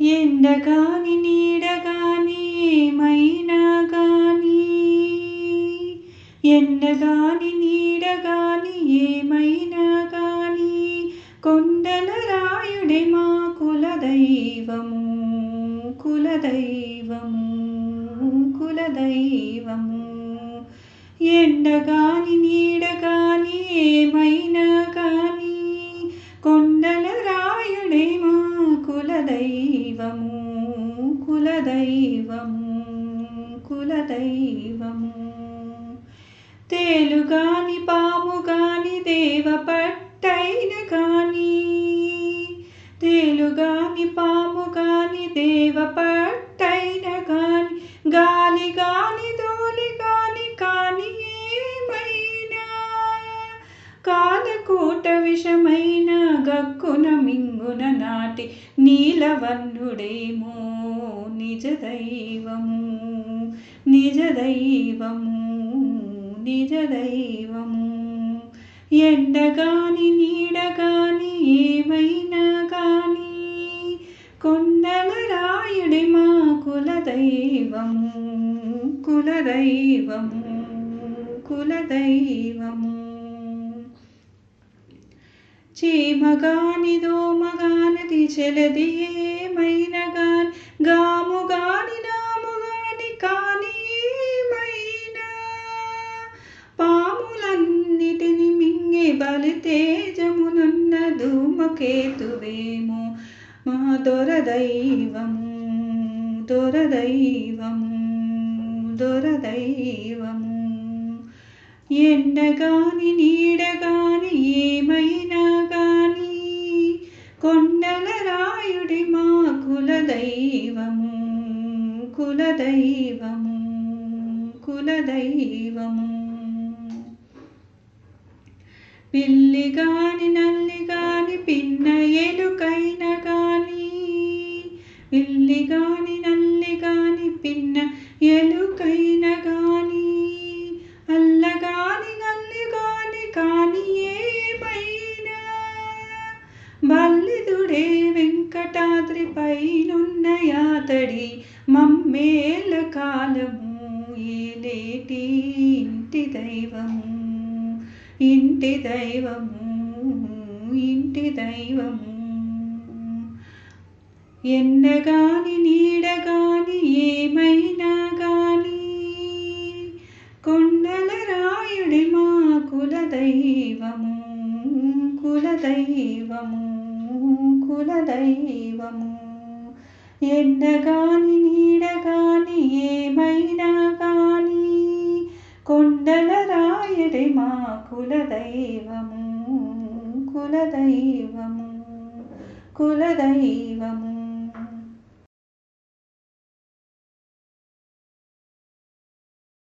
ఎండగాని నీడగాని ఏమైనా గాని ఎండగాని నీడగాని ఏమైనా గాని కొండల రాయుడే మా కులదైవము కులదైవము కులదైవము. ఎండగాని నీడగాని కులదైవము కులదైవము కులదైవము తేలుగాని పాము గాని దేవ పట్టైన గాని. తేలుగాని పాము గాని దేవ పట్టైన గాని. గాలి గాని దోలి కూట విషమైన గక్కున మింగున నాటి నీలవన్నుడేమో నిజ దైవము నిజ దైవము నిజ దైవము. ఎండగాని నీడగాని ఏమైనా గాని కొండల రాయుడి మా కులదైవము కులదైవము కులదైవము చీమగాని దోమగాని చెలది ఏమైనా గాని గాము గాని నాము ఏమైనా పాములన్నిటిని మింగే బలి తేజమునున్న ధూమకేతువేమో. మా దొరదైవము దొరదైవము దొరదైవము ఎండగాని నీడగాని ఏమైనా కొండల రాయుడి మా కులదైవము కులదైవము కులదైవము. పిల్లి గాని నల్లి గాని పిన్న ఎలుకైన గాని పిల్లి గాని నల్లి గాని పిన్న పట్టాద్రిపైనున్నయాతడి పైనున్న యాతడి మమ్మేల కాలము ఏలేటి ఇంటి దైవము ఇంటి దైవము ఇంటి దైవము. ఎండగాని నీడగాని ఏమైనా గాని కొండల రాయుడి మా కుల దైవము కుల దైవము కులదైవము ఎండగాని నీడగాని ఏమైనా గాని కొండల రాయుడి మా కులదైవము కులదైవము కులదైవము